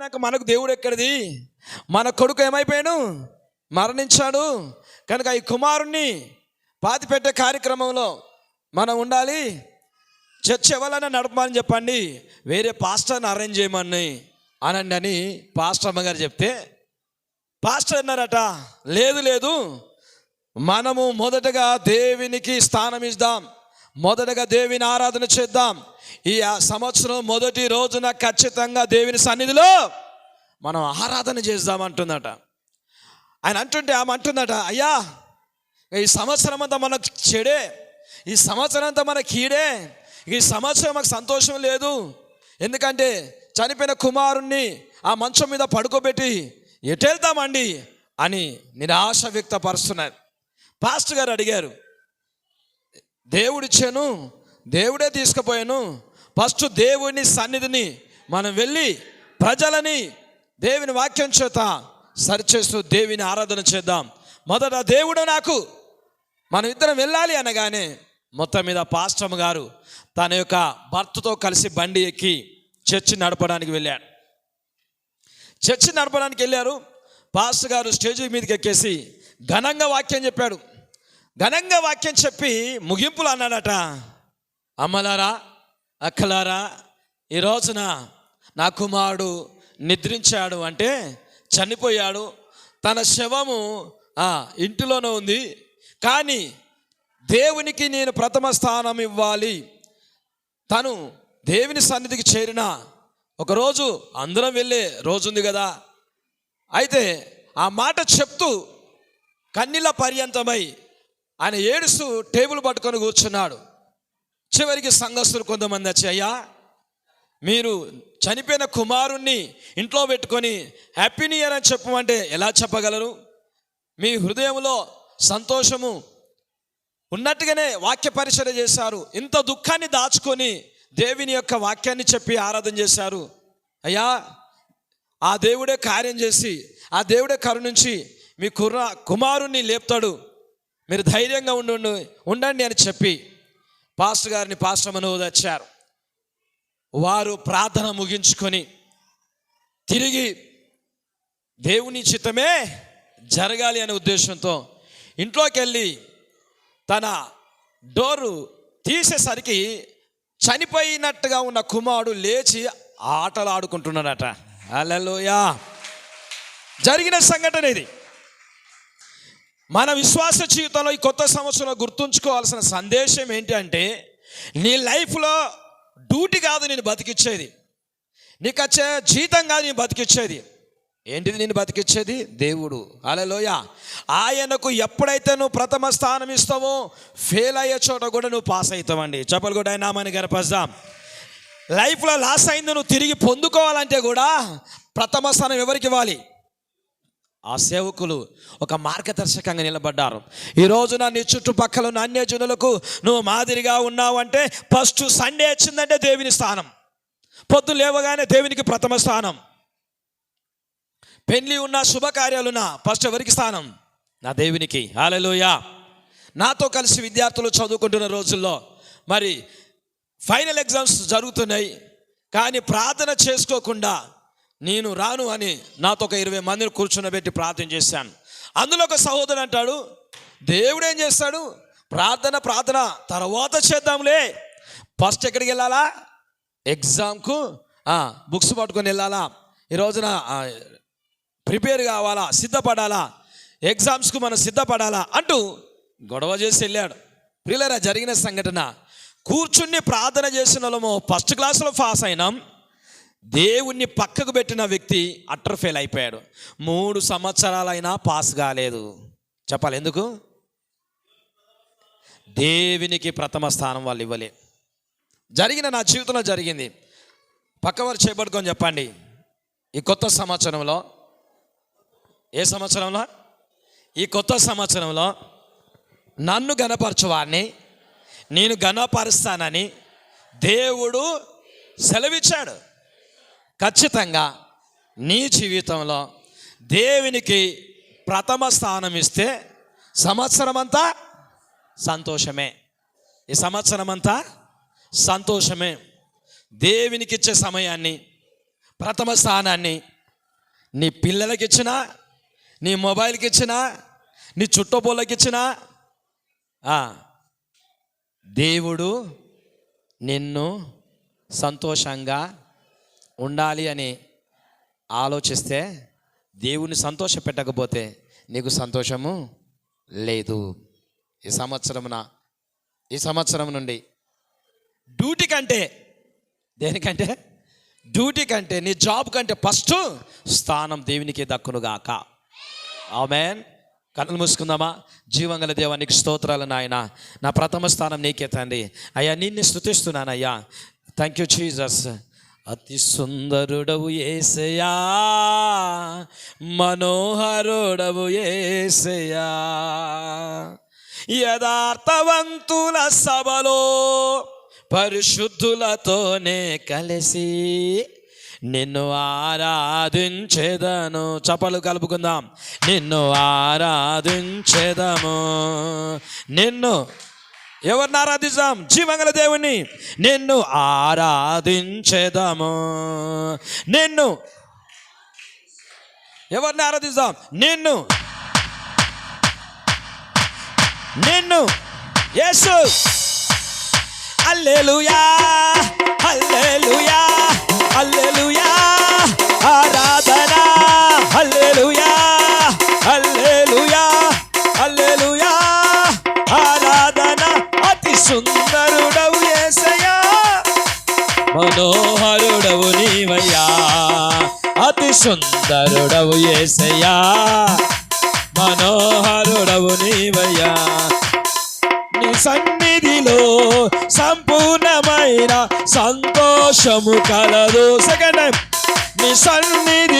పెట్టినాక మనకు దేవుడు ఎక్కడిది? మన కొడుకు ఏమైపోయాడు? మరణించాడు. కనుక ఈ కుమారుణ్ణి పాతి పెట్టే కార్యక్రమంలో మనం ఉండాలి. చర్చ్ ఎవరైనా నడపమని చెప్పండి. వేరే పాస్టర్ని అరేంజ్ చేయమని అనండి అని పాస్టర్ అమ్మగారు చెప్తే పాస్టర్ అన్నారట లేదు లేదు. మనము మొదటగా దేవునికి స్థానం ఇద్దాం. మొదటగా దేవిని ఆరాధన చేద్దాం. ఈ ఆ సంవత్సరం మొదటి రోజున ఖచ్చితంగా దేవుని సన్నిధిలో మనం ఆరాధన చేద్దాం అంటుందట ఆయన అంటుంటే ఆమె అంటుందట అయ్యా ఈ సంవత్సరం అంతా మనకు చెడే ఈ సంవత్సరం అంతా మన కీడే ఈ సంవత్సరం మాకు సంతోషం లేదు. ఎందుకంటే చనిపోయిన కుమారుణ్ణి ఆ మంచం మీద పడుకోబెట్టి ఎటు వెళ్తామండి అని నిరాశ వ్యక్తపరుస్తున్నారు. పాస్ట్ గారు అడిగారు దేవుడిచ్చాను దేవుడే తీసుకుపోయాను. ఫస్ట్ దేవుని సన్నిధిని మనం వెళ్ళి ప్రజలని దేవుని వాక్యం చేత సరిచేస్తూ దేవుని ఆరాధన చేద్దాం. మొదట దేవుడు నాకు మనం ఇద్దరం వెళ్ళాలి అనగానే మొత్తం మీద పాస్టమ్ గారు తన యొక్క భర్తతో కలిసి బండి ఎక్కి చర్చి నడపడానికి వెళ్ళాడు చర్చి నడపడానికి వెళ్ళారు. పాస్టర్ గారు స్టేజ్ మీదకి ఎక్కేసి ఘనంగా వాక్యం చెప్పాడు. ఘనంగా వాక్యం చెప్పి ముగింపులు అన్నాడట. అమ్మలారా అక్కలారా ఈ రోజున నా కుమారుడు నిద్రించాడు అంటే చనిపోయాడు. తన శవము ఆ, ఇంటిలోనే ఉంది. కానీ దేవునికి నేను ప్రథమ స్థానం ఇవ్వాలి. తను దేవుని సన్నిధికి చేరిన ఒకరోజు అందరం వెళ్ళే రోజు ఉంది కదా. అయితే ఆ మాట చెప్తూ కన్నీళ్ళ పర్యంతమై ఆయన ఏడుస్తూ టేబుల్ పట్టుకొని కూర్చున్నాడు. చివరికి సంఘస్థులు కొంతమంది వచ్చి అయ్యా మీరు చనిపోయిన కుమారుణ్ణి ఇంట్లో పెట్టుకొని హ్యాపీ న్యూ ఇయర్ అని చెప్పమంటే ఎలా చెప్పగలరు? మీ హృదయంలో సంతోషము ఉన్నట్టుగానే వాక్య పరిచయం చేశారు. ఇంత దుఃఖాన్ని దాచుకొని దేవుని యొక్క వాక్యాన్ని చెప్పి ఆరాధన చేశారు. అయ్యా ఆ దేవుడే కార్యం చేసి ఆ దేవుడే కరుణించి మీ కుర్ర కుమారుణ్ణి లేపుతాడు. మీరు ధైర్యంగా ఉండు ఉండండి అని చెప్పి పాస్టర్ గారిని పాస్టర్ మనోజ్ వచ్చారు. వారు ప్రార్థన ముగించుకొని తిరిగి దేవుని చిత్తమే జరగాలి అనే ఉద్దేశంతో ఇంట్లోకి వెళ్ళి తన డోరు తీసేసరికి చనిపోయినట్టుగా ఉన్న కుమారుడు లేచి ఆటలు ఆడుకుంటున్నాడట అలలోయా జరిగిన సంఘటన ఇది. మన విశ్వాస జీవితంలో ఈ కొత్త సంవత్సరంలో గుర్తుంచుకోవాల్సిన సందేశం ఏంటంటే నీ లైఫ్లో డ్యూటీ కాదు నేను బతికిచ్చేది. నీకు వచ్చే జీతం కాదు నేను బతికిచ్చేది. ఏంటిది నేను బతికిచ్చేది? దేవుడు. అలలోయ ఆయనకు ఎప్పుడైతే నువ్వు ప్రథమ స్థానం ఇస్తావో ఫెయిల్ అయ్యే చోట కూడా నువ్వు పాస్ అవుతావండి. చెప్పలు కూడా ఆయన నామాన్ని లైఫ్లో లాస్ అయింది నువ్వు తిరిగి పొందుకోవాలంటే కూడా ప్రథమ స్థానం ఎవరికి ఇవ్వాలి? ఆ సేవకులు ఒక మార్గదర్శకంగా నిలబడ్డారు. ఈ రోజున నీ చుట్టుపక్కల ఉన్న అన్యజనులకు నువ్వు మాదిరిగా ఉన్నావంటే ఫస్ట్ సండే వచ్చిందంటే దేవుని స్థానం. పొద్దు లేవగానే దేవునికి ప్రథమ స్థానం. పెళ్ళి ఉన్న శుభకార్యాలున్నా ఫస్ట్ ఎవరికి స్థానం? నా దేవునికి. హాలలోయా నాతో కలిసి విద్యార్థులు చదువుకుంటున్న రోజుల్లో మరి ఫైనల్ ఎగ్జామ్స్ జరుగుతున్నాయి. కానీ ప్రార్థన చేసుకోకుండా నేను రాను అని నాతో ఒక ఇరవై మందిని కూర్చున్నబెట్టి ప్రార్థన చేశాను. అందులో ఒక సహోదరు అంటాడు దేవుడు ఏం చేస్తాడు? ప్రార్థన ప్రార్థన తర్వాత చేద్దాంలే. ఫస్ట్ ఎక్కడికి వెళ్ళాలా? ఎగ్జామ్కు బుక్స్ పట్టుకొని వెళ్ళాలా? ఈ రోజున ప్రిపేర్ కావాలా? సిద్ధపడాలా? ఎగ్జామ్స్కు మనం సిద్ధపడాలా? అంటూ గొడవ చేసి వెళ్ళాడు. ప్రియులరా జరిగిన సంఘటన. కూర్చుని ప్రార్థన చేసిన వాళ్ళము ఫస్ట్ క్లాస్లో పాస్ అయినాం. దేవుణ్ణి పక్కకు పెట్టిన వ్యక్తి అట్టర్ ఫెయిల్ అయిపోయాడు. మూడు సంవత్సరాలైనా పాస్ కాలేదు. చెప్పాలి ఎందుకు? దేవునికి ప్రథమ స్థానం వాళ్ళు ఇవ్వలే. జరిగిన నా జీవితంలో జరిగింది. పక్కవారు చేపట్టుకొని చెప్పండి. ఈ కొత్త సంవత్సరంలో ఏ సంవత్సరంలో? ఈ కొత్త సంవత్సరంలో నన్ను గనపరచువాడిని నేను గనపరుస్తానని దేవుడు సెలవిచ్చాడు. ఖచ్చితంగా నీ జీవితంలో దేవునికి ప్రథమ స్థానం ఇస్తే సంవత్సరం అంతా సంతోషమే. ఈ సంవత్సరం అంతా సంతోషమే. దేవునికి ఇచ్చే సమయాన్ని ప్రథమ స్థానాన్ని నీ పిల్లలకి ఇచ్చినా నీ మొబైల్కి ఇచ్చినా నీ చుట్టపోళ్ళకి ఇచ్చినా దేవుడు నిన్ను సంతోషంగా ఉండాలి అని ఆలోచిస్తే దేవుని సంతోష పెట్టకపోతే నీకు సంతోషము లేదు. ఈ సంవత్సరమున ఈ సంవత్సరం నుండి డ్యూటీ కంటే దేనికంటే? డ్యూటీ కంటే నీ జాబ్ కంటే ఫస్ట్ స్థానం దేవునికి దక్కునుగాక ఆమెన్. కన్నులు మూసుకుందామా? జీవంగల దేవానికి స్తోత్రాలు నాయన. నా ప్రథమ స్థానం నీకే తండ్రి. అయ్యా నిన్ను స్థుతిస్తున్నానయ్యా థ్యాంక్ యూ చీజస్ అతి సుందరుడవు ఏసయా మనోహరుడవు ఏసయా యథార్థవంతుల సభలో పరిశుద్ధులతోనే కలిసి నిన్ను ఆరాధించేదను. చపలు కలుపుకుందాం. నిన్ను ఆరాధించేదము. నిన్ను ఎవరిని ఆరాధిస్తాం జీవంగల దేవుని నిన్ను ఆరాధించేదాము. నిన్ను ఎవరిని ఆరాధిస్తాం నిన్ను. నిన్ను. యేసు. అల్లెలుయా అల్లెలుయా అల్లెలుయా సుందరుడవు ఏసయ్యా. మనోహరుడవు నీవయ్యా. నీ సన్నిధిలో సంపూర్ణమైన సంతోషము కలదు. సెకండ్ టైం నీ సన్నిధి